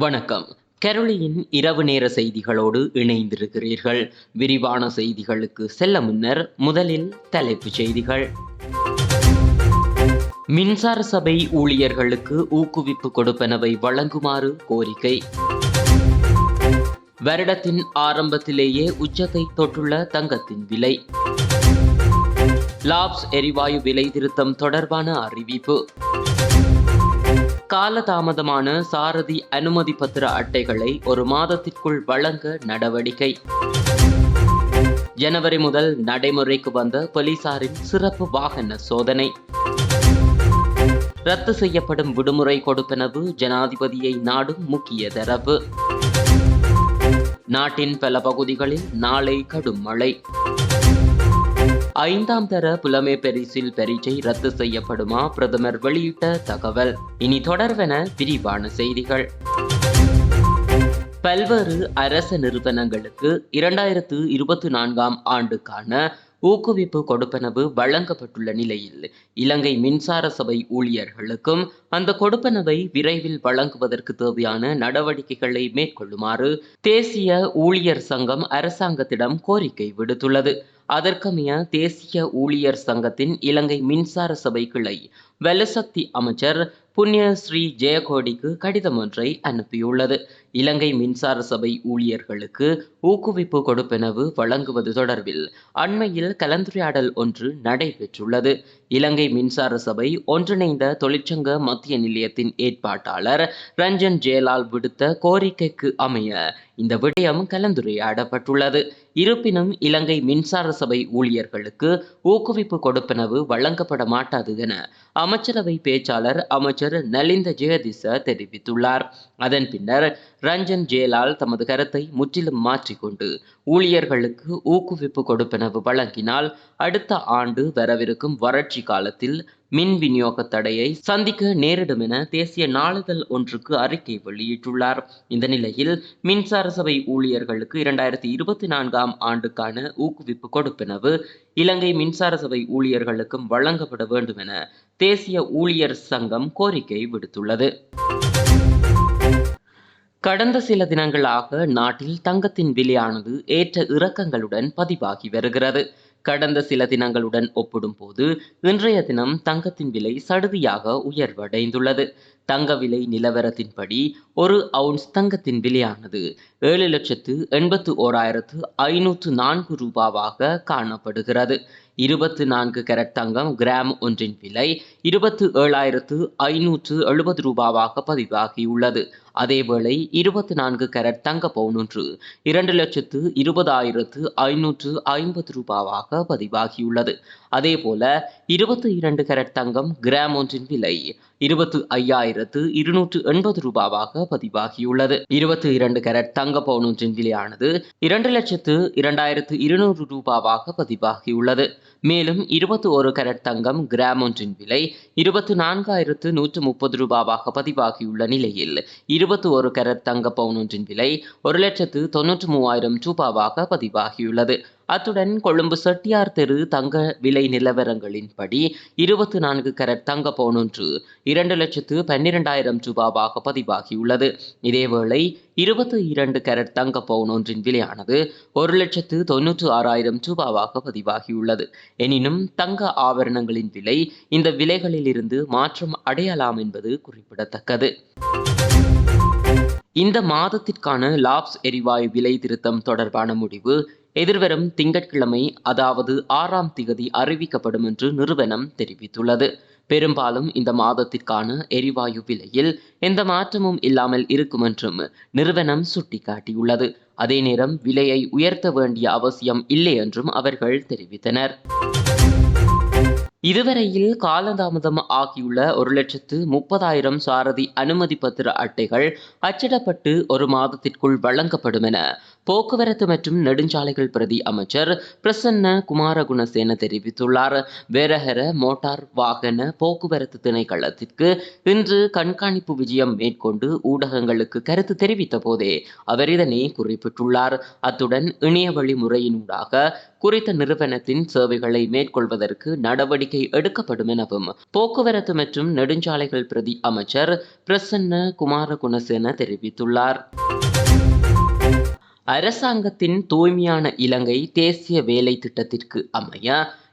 வணக்கம். கெரளியின் இரவு நேர செய்திகளோடு இணைந்திருக்கிறீர்கள். விரிவான செய்திகளுக்கு செல்ல முன்னர் முதலில் தலைப்புச் செய்திகள். மின்சார சபை ஊழியர்களுக்கு ஊக்குவிப்பு கொடுப்பனவை வழங்குமாறு கோரிக்கை. வருடத்தின் ஆரம்பத்திலேயே உச்சத்தை தொட்டுள்ள தங்கத்தின் விலை. லாப்ஸ் எரிவாயு விலை திருத்தம் தொடர்பான அறிவிப்பு. காலதாமதமான சாரதி அனுமதி பத்திர அட்டைகளை ஒரு மாதத்திற்குள் வழங்க நடவடிக்கை. ஜனவரி முதல் நடைமுறைக்கு வந்த போலீசாரின் சிறப்பு வாகன சோதனை. ரத்து செய்யப்படும் விடுமுறை கொடுப்பனவு ஜனாதிபதியை நாடும் முக்கிய தரப்பு நாட்டின் பல பகுதிகளில் நாளை கடும் மழை. ஐந்தாம் தர புலமை பரிசில் பரீட்சை ரத்து செய்யப்படுமா? பிரதமர் வெளியிட்ட தகவல். இனி தொடர்வென விரிவான செய்திகள். பல்வேறு அரச நிறுவனங்களுக்கு இரண்டாயிரத்து இருபத்தி நான்காம் ஆண்டுக்கான ஊக்குவிப்பு கொடுப்பனவு வழங்கப்பட்டுள்ள நிலையில் இலங்கை மின்சார சபை ஊழியர்களுக்கும் அந்த கொடுப்பனவை விரைவில் வழங்குவதற்கு தேவையான நடவடிக்கைகளை மேற்கொள்ளுமாறு தேசிய ஊழியர் சங்கம் அரசாங்கத்திடம் கோரிக்கை விடுத்துள்ளது. அதற்கமைய தேசிய ஊழியர் சங்கத்தின் இலங்கை மின்சார சபை கிளை வெலசக்தி அமைச்சர் புண்ணிய ஸ்ரீ ஜெயகோடிக்கு கடிதம் ஒன்றை அனுப்பியுள்ளது. இலங்கை மின்சார சபை ஊழியர்களுக்கு ஊக்குவிப்பு கொடுப்பெனவு வழங்குவது தொடர்பில் அண்மையில் கலந்துரையாடல் ஒன்று நடைபெற்றுள்ளது. இலங்கை மின்சார சபை ஒன்றிணைந்த தொழிற்சங்க மத்திய நிலையத்தின் ஏற்பாட்டாளர் ரஞ்சன் ஜெயலால் விடுத்த கோரிக்கைக்கு அமைய இந்த விடயம் கலந்துரையாடப்பட்டுள்ளது. இருப்பினும் இலங்கை மின்சார சபை ஊழியர்களுக்கு ஊக்குவிப்பு கொடுப்பனவு வழங்கப்பட மாட்டாது என அமைச்சரவை பேச்சாளர் அமைச்சர் நலிந்த ஜெயதிச தெரிவித்துள்ளார். அதன் பின்னர் ரஞ்சன் ஜெயலால் தமது கருத்தை முற்றிலும் மாற்றிக்கொண்டு ஊழியர்களுக்கு ஊக்குவிப்பு கொடுப்பனவு வழங்கினால் அடுத்த ஆண்டு வரவிருக்கும் வறட்சி காலத்தில் மின் விநியோக தடையை சந்திக்க நேரிடும் என தேசிய நாளிதழ் ஒன்றுக்கு அறிக்கை வெளியிட்டுள்ளார். இந்த நிலையில் மின்சார சபை ஊழியர்களுக்கு இரண்டாயிரத்தி இருபத்தி நான்காம் ஆண்டுக்கான ஊக்குவிப்பு கொடுப்பினவு இலங்கை மின்சார சபை ஊழியர்களுக்கும் வழங்கப்பட வேண்டும் என தேசிய ஊழியர் சங்கம் கோரிக்கை விடுத்துள்ளது. கடந்த சில தினங்களாக நாட்டில் தங்கத்தின் விலையானது ஏற்ற இறக்கங்களுடன் பதிவாகி வருகிறது. கடந்த சில தினங்களுடன் ஒப்பிடும்போது இன்றைய தினம் தங்கத்தின் விலை சடுதியாக உயர்வடைந்துள்ளது. தங்க விலை நிலவரத்தின்படி ஒரு அவுன்ஸ் தங்கத்தின் விலையானது ஏழு லட்சத்து எண்பத்து ஓராயிரத்து ஐநூற்று நான்கு ரூபாவாக காணப்படுகிறது. இருபத்து நான்கு கரட் தங்கம் கிராம் ஒன்றின் விலை இருபத்து ஏழாயிரத்து ஐநூற்று எழுபது ரூபாவாக பதிவாகியுள்ளது. அதேவேளை இருபத்தி நான்கு கரட் தங்க பவுன் ஒன்று இரண்டு லட்சத்து இருபதாயிரத்து ஐநூற்று ஐம்பது ரூபாவாக பதிவாகியுள்ளது. அதேபோல இருபத்தி இரண்டு கரட் தங்கம் கிராம் ஒன்றின் விலை இருபத்து ஐயாயிரத்து இருநூற்று எண்பது ரூபாவாக பதிவாகியுள்ளது. இருபத்தி இரண்டு கரட் தங்க பவுன் விலையானது இரண்டு லட்சத்து இரண்டாயிரத்து இருநூறு ரூபாவாக பதிவாகியுள்ளது. மேலும் இருபத்தி ஒரு கரட் தங்கம் கிராம் ஒன்றின் விலை இருபத்து நான்காயிரத்து நூற்று முப்பது ரூபாவாக பதிவாகியுள்ள நிலையில் இருபத்தி ஒரு கரட் தங்க பவுன் ஒன்றின் விலை ஒரு லட்சத்து தொன்னூற்று மூவாயிரம் ரூபாவாக பதிவாகியுள்ளது. அத்துடன் கொழும்பு செட்டியார் தெரு தங்க விலை நிலவரங்களின்படி இருபத்தி நான்கு கரட் தங்க பவுனொன்று இரண்டு லட்சத்து பன்னிரெண்டாயிரம் ரூபாவாக பதிவாகியுள்ளது. இதேவேளை இருபத்தி இரண்டு கரட் தங்க பவுன் ஒன்றின் விலையானது ஒரு லட்சத்து தொன்னூற்று ஆறாயிரம் ரூபாவாக பதிவாகியுள்ளது. எனினும் தங்க ஆபரணங்களின் விலை இந்த விலைகளிலிருந்து மாற்றம் அடையலாம் என்பது குறிப்பிடத்தக்கது. இந்த மாதத்திற்கான லாப்ஸ் எரிவாயு விலை திருத்தம் தொடர்பான முடிவு எதிர்வரும் திங்கட்கிழமை அதாவது ஆறாம் திகதி அறிவிக்கப்படும் என்று நிறுவனம் தெரிவித்துள்ளது. பெரும்பாலும் இந்த மாதத்திற்கான எரிவாயு விலையில் எந்த மாற்றமும் இல்லாமல் இருக்கும் என்றும் நிறுவனம் சுட்டிக்காட்டியுள்ளது. அதே நேரம் விலையை உயர்த்த வேண்டிய அவசியம் இல்லை என்றும் அவர்கள் தெரிவித்தனர். இதுவரையில் காலதாமதம் ஆகியுள்ள ஒரு லட்சத்து முப்பதாயிரம் சாரதி அனுமதி பத்திர அட்டைகள் அச்சிடப்பட்டு ஒரு மாதத்திற்குள் வழங்கப்படும் என போக்குவரத்து மற்றும் நெடுஞ்சாலைகள் பிரதி அமைச்சர் பிரசன்ன குமாரகுணசேன தெரிவித்துள்ளார். வேரகர மோட்டார் வாகன போக்குவரத்து திணைக்களத்திற்கு இன்று கண்காணிப்பு விஜயம் மேற்கொண்டு ஊடகங்களுக்கு கருத்து தெரிவித்த போதே அவர் இதனை குறிப்பிட்டுள்ளார். அத்துடன் இணையவழி முறையினூடாக குறித்த நிறுவனத்தின் சேவைகளை மேற்கொள்வதற்கு நடவடிக்கை எடுக்கப்படும் எனவும் போக்குவரத்து மற்றும் நெடுஞ்சாலைகள் பிரதி அமைச்சர் பிரசன்ன குமாரகுணசேன தெரிவித்துள்ளார். அரசாங்கத்தின் தூய்மையான இலங்கை தேசிய வேலை திட்டத்திற்கு அமைய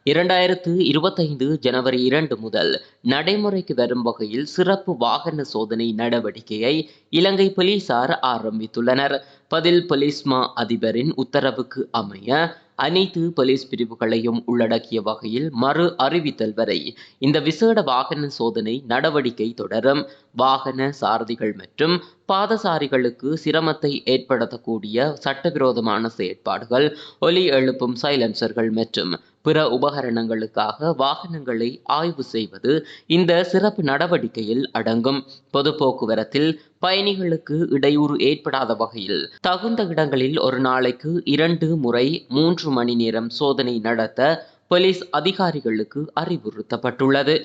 இரண்டாயிரத்து இருபத்தைந்து ஜனவரி இரண்டு முதல் நடைமுறைக்கு வரும் வகையில் சிறப்பு வாகன சோதனை நடவடிக்கையை இலங்கை போலீசார் ஆரம்பித்துள்ளனர். பதில் போலீஸ் மா அதிபரின் உத்தரவுக்கு அமைய அனைத்து போலீஸ் பிரிவுகளையும் உள்ளடக்கிய வகையில் மறு அறிவித்தல் வரை இந்த விசேட வாகன சோதனை நடவடிக்கை தொடரும். வாகன சாரதிகள் மற்றும் பாதசாரிகளுக்கு சிரமத்தை ஏற்படுத்தக்கூடிய சட்டவிரோதமான செயற்பாடுகள் ஒலி எழுப்பும் சைலன்சர்கள் மற்றும் பிற உபகரணங்களுக்காக வாகனங்களை ஆய்வு செய்வது இந்த சிறப்பு நடவடிக்கையில் அடங்கும். பொது போக்குவரத்தில் பயணிகளுக்கு இடையூறு ஏற்படாத வகையில் தகுந்த இடங்களில் ஒரு நாளைக்கு இரண்டு முறை மூன்று மணி நேரம் சோதனை நடத்த போலீஸ் அதிகாரிகளுக்கு அறிவுறுத்தப்பட்டுள்ளது.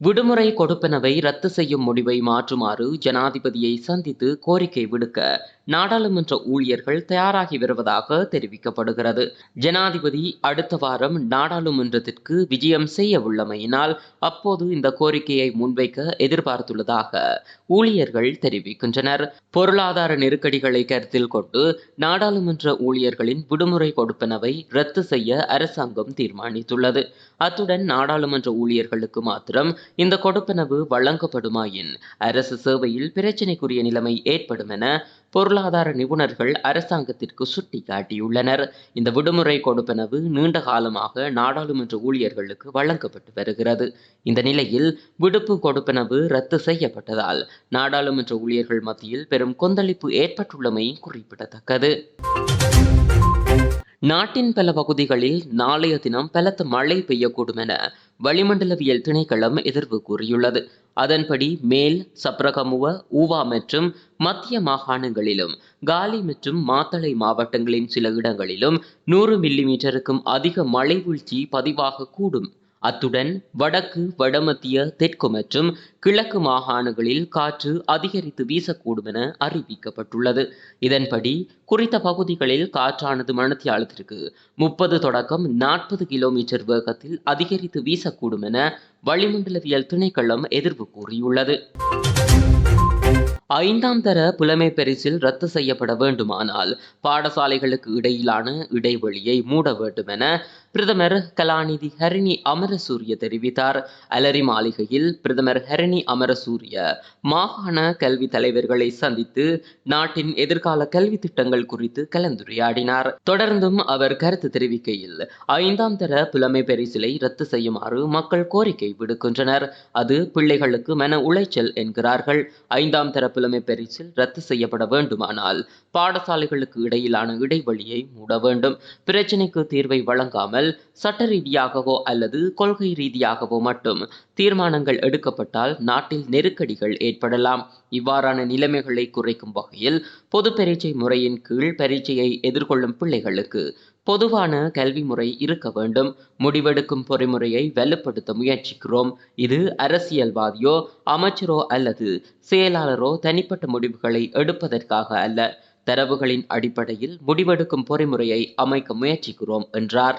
விடுமுறை கொடுப்பனவை ரத்து செய்யும் முடிவை மாற்றுமாறு ஜனாதிபதியை சந்தித்து கோரிக்கை விடுக்க நாடாளுமன்ற ஊழியர்கள் தயாராகி வருவதாக தெரிவிக்கப்படுகிறது. ஜனாதிபதி அடுத்த வாரம் நாடாளுமன்றத்திற்கு விஜயம் செய்ய உள்ளமையினால் அப்போது இந்த கோரிக்கையை முன்வைக்க எதிர்பார்த்துள்ளதாக ஊழியர்கள் தெரிவிக்கின்றனர். பொருளாதார நெருக்கடிகளை கருத்தில் கொண்டு நாடாளுமன்ற ஊழியர்களின் விடுமுறை கொடுப்பனவை ரத்து செய்ய அரசாங்கம் தீர்மானித்துள்ளது. அத்துடன் நாடாளுமன்ற ஊழியர்களுக்கு மாத்திரம் இந்த கொடுப்பனவு வழங்கப்படுமாயின் அரசு சேவையில் பிரச்சினைக்குரிய நிலைமை ஏற்படும் என பொருளாதார நிபுணர்கள் அரசாங்கத்திற்கு சுட்டிக்காட்டியுள்ளனர் இந்த விடுமுறை கொடுப்பனவு நீண்ட காலமாக நாடாளுமன்ற ஊழியர்களுக்கு வழங்கப்பட்டு வருகிறது. இந்த நிலையில் விடுப்பு கொடுப்பனவு ரத்து செய்யப்பட்டதால் நாடாளுமன்ற ஊழியர்கள் மத்தியில் பெரும் கொந்தளிப்பு ஏற்பட்டுள்ளமை குறிப்பிடத்தக்கது. நாட்டின் பல பகுதிகளில் நாளைய தினம் பலத்த மழை பெய்யக்கூடும் என வளிமண்டலவியல் திணைக்களம் எதிர்வு கூறியுள்ளது. அதன்படி மேல் சப்ரகமுவ ஊவா மற்றும் மத்திய மாகாணங்களிலும் காலி மற்றும் மாத்தளை மாவட்டங்களின் சில இடங்களிலும் நூறு மில்லிமீட்டருக்கும் அதிக மழை வீழ்ச்சி பதிவாக கூடும் அத்துடன் வடக்கு வடமத்திய தெற்கு மற்றும் கிழக்கு மாகாணங்களில் காற்று அதிகரித்து வீசக்கூடும் என அறிவிக்கப்பட்டுள்ளது. இதன்படி குறித்த பகுதிகளில் காற்றானது மணத்தியாலத்திற்கு முப்பது தொடக்கம் நாற்பது கிலோமீட்டர் வேகத்தில் அதிகரித்து வீசக்கூடும் என வளிமண்டலவியல் திணைக்களம் எதிர்வு கூறியுள்ளது. ஐந்தாம் தர புலமை பரிசில் ரத்து செய்யப்பட வேண்டுமானால் பாடசாலைகளுக்கு இடையிலான இடைவெளியை மூட வேண்டும் என பிரதமர் கலாநிதி ஹரிணி அமரசூரிய தெரிவித்தார். அலரி மாளிகையில் பிரதமர் ஹரிணி அமரசூரிய மாகாண கல்வி தலைவர்களை சந்தித்து நாட்டின் எதிர்கால கல்வி திட்டங்கள் குறித்து கலந்துரையாடினார். தொடர்ந்தும் அவர் கருத்து தெரிவிக்கையில் ஐந்தாம் தர புலமை பரிசிலை ரத்து செய்யுமாறு மக்கள் கோரிக்கை விடுக்கின்றனர். அது பிள்ளைகளுக்கு மன உளைச்சல் என்கிறார்கள். ஐந்தாம் தர புலமை பரிசில் ரத்து செய்யப்பட வேண்டுமானால் பாடசாலைகளுக்கு இடையிலான இடைவெளியை மூட வேண்டும். பிரச்சினைக்கு தீர்வை வழங்காமல் இல்லாமல் சட்ட ரீதியாகவோ அல்லது கொள்கை ரீதியாகவோ மட்டும். தீர்மானங்கள் எடுக்கப்பட்டால் நாட்டில் நெருக்கடிகள் ஏற்படலாம். இவ்வாறான நிலைமைகளை குறைக்கும் வகையில் பொது பரீட்சை முறையின் கீழ் பரீட்சையை எதிர்கொள்ளும் பிள்ளைகளுக்கு பொதுவான கல்வி முறை இருக்க வேண்டும். முடிவெடுக்கும் பொறிமுறையை வலுப்படுத்த முயற்சிக்கிறோம். இது அரசியல்வாதியோ அமைச்சரோ அல்லது செயலாளரோ தனிப்பட்ட முடிவுகளை எடுப்பதற்காக அல்ல. தரவுகளின் அடிப்படையில் முடிவெடுக்கும் பொறிமுறையை அமைக்க முயற்சிக்கிறோம் என்றார்.